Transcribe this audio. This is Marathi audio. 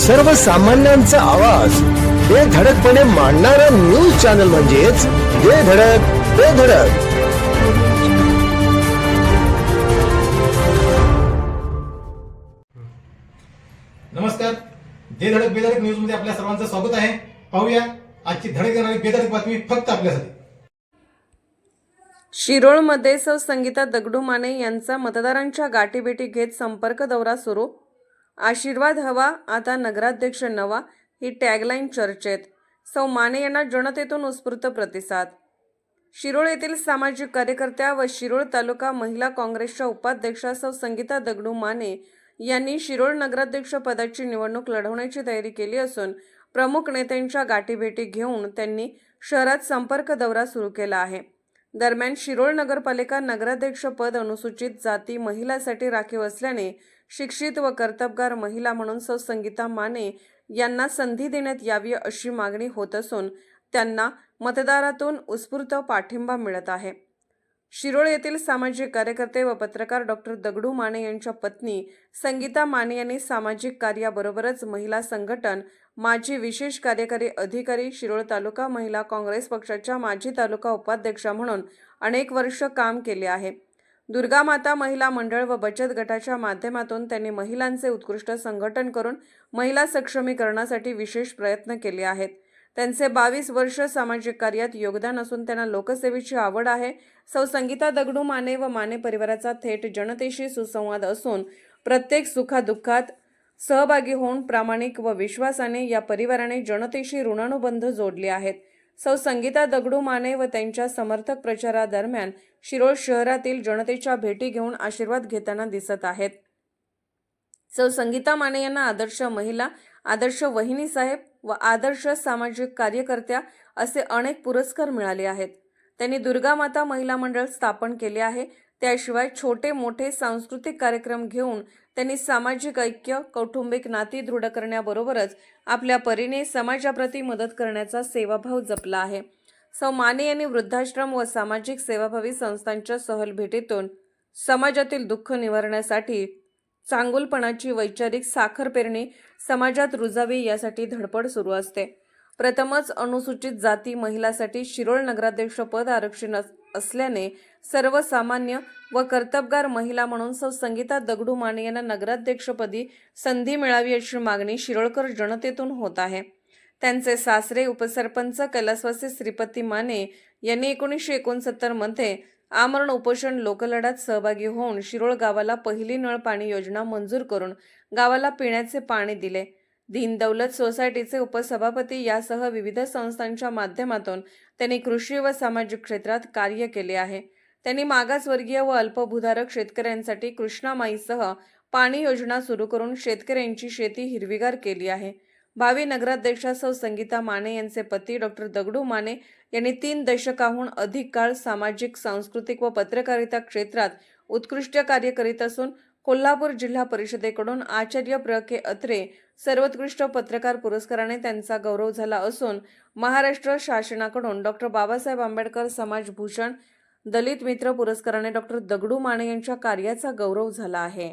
सर्वसामान्यांचा आवाज. हे धडकपणे मांडणारा न्यूज चॅनल म्हणजेच हे धडक ते धडक. नमस्कार. जे धडक बेधडक न्यूजमध्ये आपल्या सर्वांचं स्वागत आहे. पाहूया आजची धडक देणारी बेधडक बातमी फक्त आपल्यासाठी. शिरोळमध्ये सौ संगीता दगडू माने यांचा मतदारांच्या गाठीभेटी घेत संपर्क दौरा सुरू. आशीर्वाद हवा आता नगराध्यक्ष नवा ही टॅगलाईन चर्चेत. सौ माने यांना जनतेतून उत्स्फूर्त प्रतिसाद. शिरोळ येथील सामाजिक कार्यकर्त्या व शिरोळ तालुका महिला काँग्रेसच्या उपाध्यक्षा सौ संगीता दगडू माने यांनी शिरोळ नगराध्यक्ष पदाची निवडणूक लढवण्याची तयारी केली असून प्रमुख नेत्यांच्या गाठीभेटी घेऊन त्यांनी शहरात संपर्क दौरा सुरू केला आहे. दरम्यान शिरोळ नगरपालिका नगराध्यक्षपद अनुसूचित जाती महिलासाठी राखीव असल्याने शिक्षित व कर्तबगार महिला म्हणून सौ संगीता माने यांना संधी देण्यात यावी अशी मागणी होत असून त्यांना मतदारातून उत्स्फूर्त पाठिंबा मिळत आहे. शिरोळ येथील सामाजिक कार्यकर्ते व पत्रकार डॉक्टर दगडू माने यांच्या पत्नी संगीता माने यांनी सामाजिक कार्याबरोबरच महिला संघटन माजी विशेष कार्यकारी अधिकारी शिरोळ तालुका महिला काँग्रेस पक्षाच्या माजी तालुका उपाध्यक्षा म्हणून अनेक वर्ष काम केले आहे. दुर्गा माता महिला मंडळ व बचत गटाच्या माध्यमातून त्यांनी महिलांचे उत्कृष्ट संघटन करून महिला सक्षमीकरणासाठी विशेष प्रयत्न केले आहेत. त्यांचे बावीस वर्ष सामाजिक कार्यात योगदान असून त्यांना लोकसेवेची आवड आहे. सौ संगीता दगडू माने व माने परिवाराचा थेट जनतेशी सुसंवाद असून प्रत्येक सुखादुःखात सहभागी होऊन प्रामाणिक व विश्वासाने या परिवाराने जनतेशी ऋणानुबंध जोडले आहेत. सौ संगीता दगडू माने व त्यांच्या समर्थक प्रचारादरम्यान शिरोळ शहरातील जनतेच्या भेटी घेऊन आशीर्वाद घेताना दिसत आहेत. सौ. संगीता माने यांना आदर्श महिला आदर्श वहिनी साहेब व आदर्श सामाजिक कार्यकर्त्या असे अनेक पुरस्कार मिळाले आहेत. त्यांनी दुर्गा माता महिला मंडळ स्थापन केले आहे. त्याशिवाय छोटे मोठे सांस्कृतिक कार्यक्रम घेऊन त्यांनी सामाजिक ऐक्य कौटुंबिक नाती दृढ करण्याबरोबरच आपल्या परीने समाजाप्रती मदत करण्याचा सेवाभाव जपला आहे. सौ. माने यांनी वृद्धाश्रम व सामाजिक सेवाभावी संस्थांच्या सहल भेटीतून समाजातील दुःख निवारण्यासाठी चांगुलपणाची वैचारिक साखर पेरणी समाजात रुजावी यासाठी धडपड सुरू असते. प्रथमच अनुसूचित जाती महिलासाठी शिरोळ नगराध्यक्षपद आरक्षण असल्याने सर्वसामान्य व कर्तबगार महिला म्हणून सौ संगीता दगडू माने यांना नगराध्यक्षपदी संधी मिळावी अशी मागणी शिरोळकर जनतेतून होत आहे. त्यांचे सासरे उपसरपंच कैलासवासी श्रीपती माने यांनी एकोणीसशे एकोणसत्तरमध्ये आमरण उपोषण लोकलढ्यात सहभागी होऊन शिरोळ गावाला पहिली नळ पाणी योजना मंजूर करून गावाला पिण्याचे पाणी दिले. दीनदौलत सोसायटीचे उपसभापती यासह विविध संस्थांच्या माध्यमातून त्यांनी कृषी व सामाजिक क्षेत्रात कार्य केले आहे. त्यांनी मागासवर्गीय व अल्पभूधारक शेतकऱ्यांसाठी कृष्णामाईसह पाणी योजना सुरू करून शेतकऱ्यांची शेती हिरवीगार केली आहे. भावी नगराध्यक्षासह संगीता माने यांचे पती डॉक्टर दगडू माने यांनी तीन दशकाहून अधिक काळ सामाजिक सांस्कृतिक व पत्रकारिता क्षेत्रात उत्कृष्ट कार्य करीत असून कोल्हापूर जिल्हा परिषदेकडून आचार्य प्र के अत्रे सर्वोत्कृष्ट पत्रकार पुरस्काराने त्यांचा गौरव झाला असून महाराष्ट्र शासनाकडून डॉक्टर बाबासाहेब आंबेडकर समाजभूषण दलित मित्र पुरस्काराने डॉक्टर दगडू माने यांच्या कार्याचा गौरव झाला आहे.